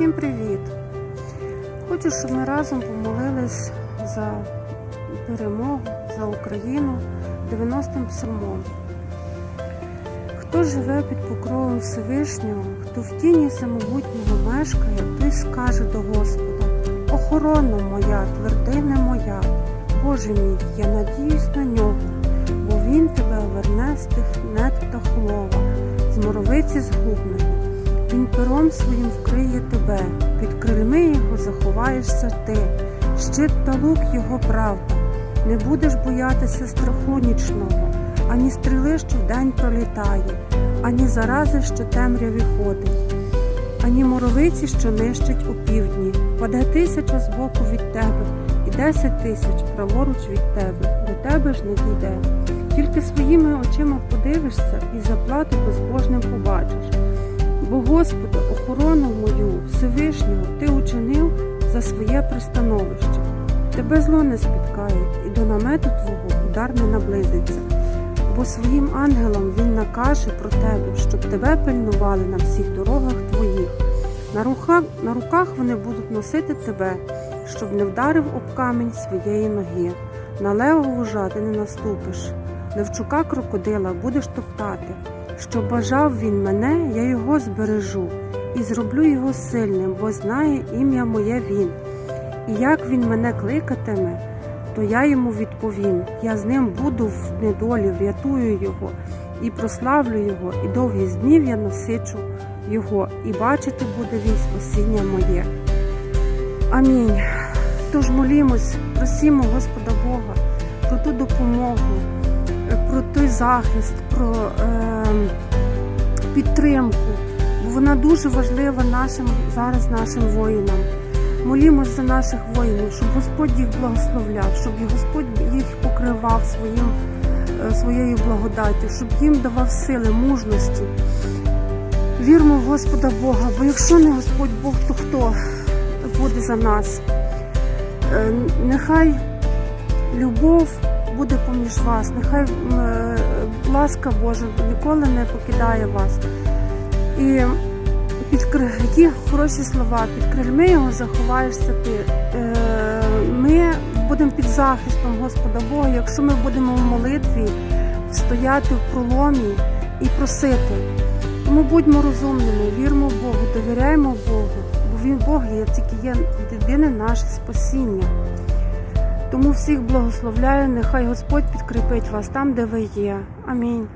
Всім привіт! Хочу, щоб ми разом помолились за перемогу, за Україну 90-м псалмом. Хто живе під покровом Всевишнього, хто в тіні самобутнього мешкає, той скаже до Господа: Охорона моя, твердине моя, Боже мій, я надіюсь на нього, бо Він тебе верне з тих нет птахолова, з моровиці згубної. Він пером своїм вкриє тебе, під крильми його заховаєшся ти, щит та лук його правда. Не будеш боятися страху нічного, ані стріли, що вдень пролітає, ані зарази, що темряві ходить, ані моровиці, що нищить у півдні. Паде тисяча збоку від тебе, і десять тисяч праворуч від тебе, до тебе ж не дійде. Тільки своїми очима подивишся і заплату безбожним побачиш. Бо Господи, охорону мою Всевишнього Ти учинив за своє пристановище. Тебе зло не спіткає, і до намету Твого удар не наблизиться. Бо своїм ангелам він накаже про тебе, щоб тебе пильнували на всіх дорогах твоїх. На руках, на руках вони будуть носити тебе, щоб не вдарив об камінь своєї ноги. На левову жади не наступиш, левчука крокодила будеш топтати. Що бажав він мене, я його збережу і зроблю його сильним, бо знає ім'я моє він. І як він мене кликатиме, то я йому відповім. Я з ним буду в недолі, врятую його і прославлю його, і довгі днів я насичу його, і бачити буде він спасіння моє. Амінь. Тож молімось, просімо Господа Бога про ту допомогу, про той захист, про е, підтримку, бо вона дуже важлива нашим зараз нашим воїнам. Молімось за наших воїнів, щоб Господь їх благословляв, щоб Господь їх покривав своїм, е, своєю благодаттю, щоб їм давав сили, мужності. Вірмо в Господа Бога, бо якщо не Господь Бог, то хто буде за нас? Е, Нехай любов буде поміж вас, нехай е, ласка Божа ніколи не покидає вас. І під які хороші слова, під крильми його заховаєшся ти. Е, Ми будемо під захистом Господа Бога, якщо ми будемо в молитві стояти в проломі і просити. Тому будьмо розумними, вірмо в Богу, довіряємо Богу, бо Він Бог є тільки є єдине наше спасіння. Тому всіх благословляю, нехай Господь підкріпить вас там, де ви є. Амінь.